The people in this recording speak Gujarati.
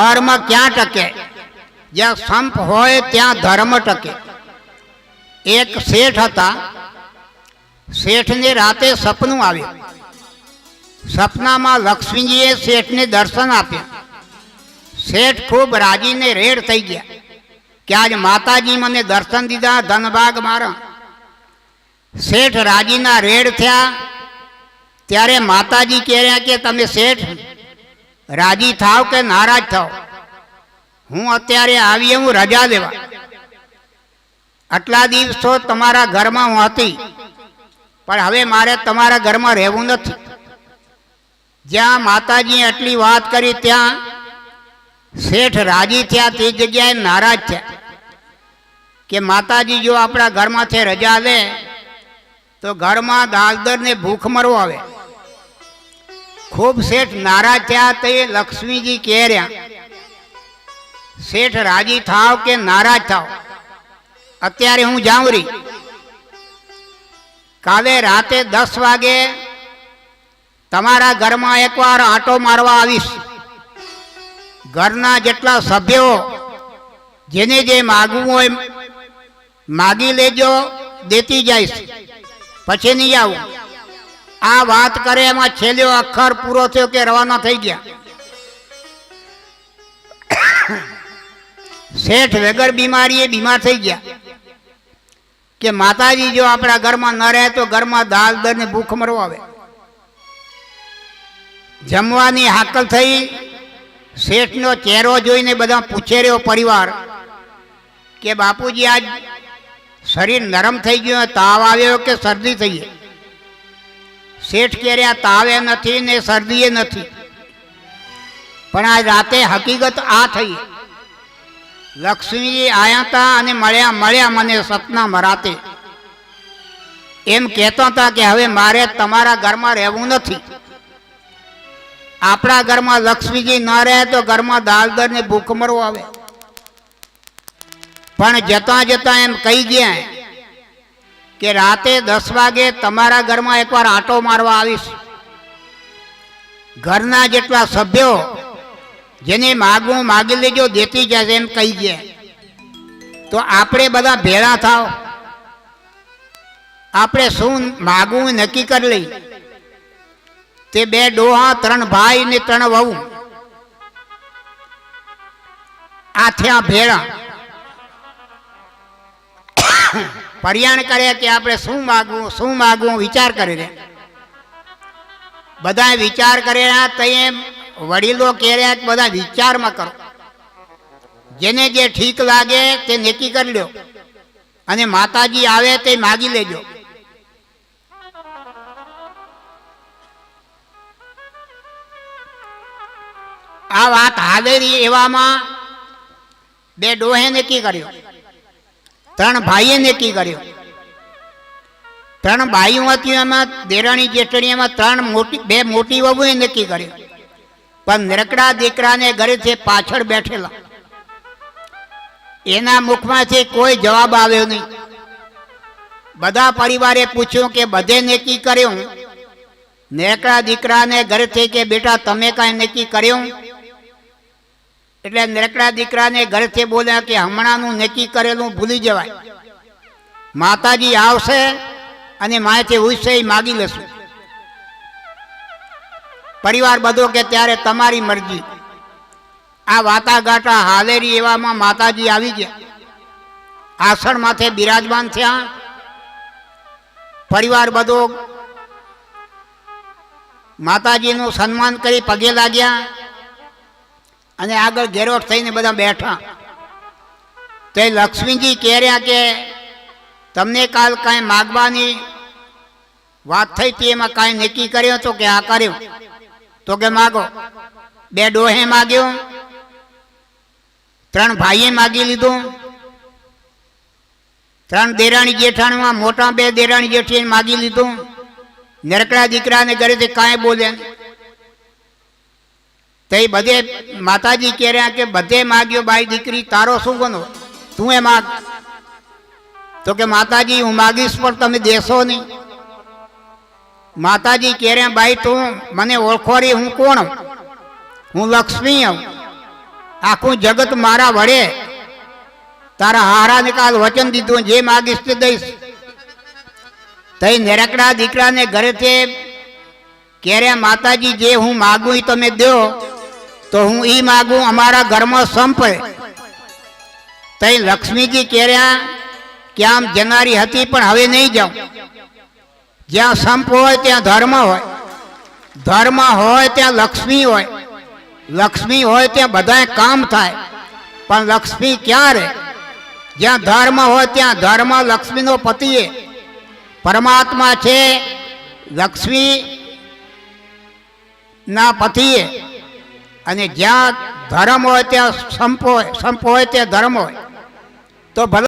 ધર્મ ક્યાં ટકે? જ્યાં સંપ હોય ત્યાં ધર્મ ટકે. એક શેઠ હતા. શેઠને રાતે સપનું આવ્યું. સપનામાં લક્ષ્મીજીએ શેઠને દર્શન આપ્યા. શેઠ ખૂબ રાજીને રેડ થઈ ગયા. કે આજ માતાજી મને દર્શન દીધા ધનભાગ મારા. શેઠ રાજીના રેડ થયા. ત્યારે માતાજી કહે કે તમે શેઠ રાજી થાવ કે નારાજ થાવ? હું અત્યારે આવી હું રજા લેવા આટલા દિવસો તમારા ઘરમાં હું હતી, પણ હવે મારે તમારા ઘરમાં રહેવું નથી. જ્યાં માતાજીએ આટલી વાત કરી, ત્યાં શેઠ રાજી થયા, તે જગ્યાએ નારાજ થયા. કે માતાજી જો આપણા ઘરમાંથી રજા દે તો ઘરમાં દાગદરને ભૂખ મરવો આવે. ખૂબ શેઠ નારાજ થયા તે લક્ષ્મીજી કહે રહ્યા શેઠ રાજી થાવ કે નારાજ થાવ? અત્યારે હું જાઉં રહી કાલે રાતે દસ વાગે તમારા ઘરમાં એકવાર આંટો મારવા આવીશ. ઘરના જેટલા સભ્યો જેને જે માગવું હોય માગી લેજો, દેતી જઈશ. પછી નહીં આવું. આ વાત કરે એમાં છેલ્લો અખર પૂરો થયો કે રવાના થઈ ગયા. શેઠ વગર બીમારીએ બીમાર થઈ ગયા. કે માતાજી, જો આપણા ઘરમાં ન રહે તો ઘરમાં દાલ દર ને ભૂખ મરવો આવે જમવાની હાકલ થઈ, શેઠનો ચહેરો જોઈને બધા પૂછે રહ્યો પરિવાર કે બાપુજી, આજ શરીર નરમ થઈ ગયું, તાવ આવ્યો કે શરદી થઈ ગઈ? શેઠ કે રહ્યા તાવે નથી ને શરદીએ નથી. પણ આ રાતે હકીકત આ થઈ. લક્ષ્મીજી આયા હતા અને મળ્યા મળ્યા મને સપનામાં રાતે. એમ કહેતા હતા કે હવે મારે તમારા ઘરમાં રહેવું નથી. આપણા ઘરમાં લક્ષ્મીજી ન રહે તો ઘરમાં દાલદર ને ભૂખમરો આવે. પણ જતા જતા એમ કહી ગયા કે રાતે દસ વાગે તમારા ઘરમાં એકવાર આંટો મારવા આવીશ. ઘરના જેટલા સભ્યો જેને માગવું માગી લેજો, દેતી જશે એમ કહી ગયા તો આપણે બધા ભેળા થાવ. આપણે શું માગવું નક્કી કરી લઈ. તે બે ડોહા, ત્રણ ભાઈ ને ત્રણ વહુ. આ થયા ભેળા. પર્યાણ કરે કે આપણે શું માગવું શું માગવું વિચાર કરી રે બધા વિચાર કરે તે વડીલો કહે રહ્યા કે બધા વિચારમાં કરો. જેને જે ઠીક લાગે તે નક્કી કરી લ્યો. અને માતાજી આવે તે માગી લેજો. આ વાત હાલેરી એવામાં બે ડોહે નક્કી કર્યો. ત્રણ ભાઈએ નક્કી કર્યો. ત્રણ ભાઈઓ હતી એમાં, દેરાણી જેઠણી એમાં ત્રણ મોટી, બે મોટી વહુએ નક્કી કર્યું. પણ નરકડા દીકરાને ઘરેથી પાછળ બેઠેલા. એના મુખમાંથી કોઈ જવાબ આવ્યો નહીં. બધા પરિવારે પૂછ્યું કે, બધે નક્કી કર્યું? નેકડા દીકરાને ઘરેથી કે, બેટા, તમે કાંઈ નક્કી કર્યું? એટલે નરકડા દીકરાને ઘરથી બોલ્યા કે હમણાંનું નક્કી કરેલું ભૂલી જવાય. માતાજી આવશે અને માયાથી એ માગી લેશું. પરિવાર બધો કે ત્યારે તમારી મરજી. આ વાટાઘાટા હાલેરી એવામાં માતાજી આવી ગયા. આસણ માથે બિરાજમાન થયા. પરિવાર બધો માતાજીનું સન્માન કરી પગે લાગ્યા. અને આગળ ઘેરોટ થઈને બધા બેઠા. તે લક્ષ્મીજી કહે રહ્યા કે, તમને કાલ કાંઈ માગવાની વાત થઈ હતી? એમાં કાંઈ નક્કી કર્યો તો કે આ કર્યું? તો કે, માગો. બે ડોહે માગ્યું, ત્રણ ભાઈએ માગી લીધું. ત્રણ દેરાણી જેઠાણીમાં મોટા બે દેરાણી જેઠીએ માગી લીધું. નરકડા દીકરાને ઘરેથી કાંઈ બોલે તે બધે માતાજી કહે રહ્યા કે બધે માગ્યો, બાઈ દીકરી, તારો શું બનો? તું એ માગ. તો કે, માતાજી, હું માગીશ, પણ તમે દેશો નહીં. માતાજી કહે રહ્યા, બાઈ, તું મને ઓળખોરી, હું કોણ હું લક્ષ્મી હું આખું જગત મારા વડે. તારા હારાને કાલ વચન દીધું, જે માગીશ તે દઈશ. તઈ નિરકડા દીકરાને ઘરેથી કેરે માતાજી, જે હું માગું એ તમે દો. તો હું એ માગું, અમારા ઘરમાં સંપે. તઈ લક્ષ્મીજી કેર્યા કે આમ જનારી હતી પણ હવે નહીં જાઉં. જ્યાં સંપ હોય ત્યાં ધર્મ હોય. ધર્મ હોય ત્યાં લક્ષ્મી હોય. લક્ષ્મી હોય ત્યાં બધાય કામ થાય. પણ લક્ષ્મી ક્યાં રહે જ્યાં ધર્મ હોય ત્યાં ધર્મ લક્ષ્મીનો પતિએ. પરમાત્મા છે લક્ષ્મી ના પતિએ. અને જ્યાં ધર્મ હોય ત્યાં સંપો સંપ હોય ત્યાં ધર્મ હોય. તો ભલે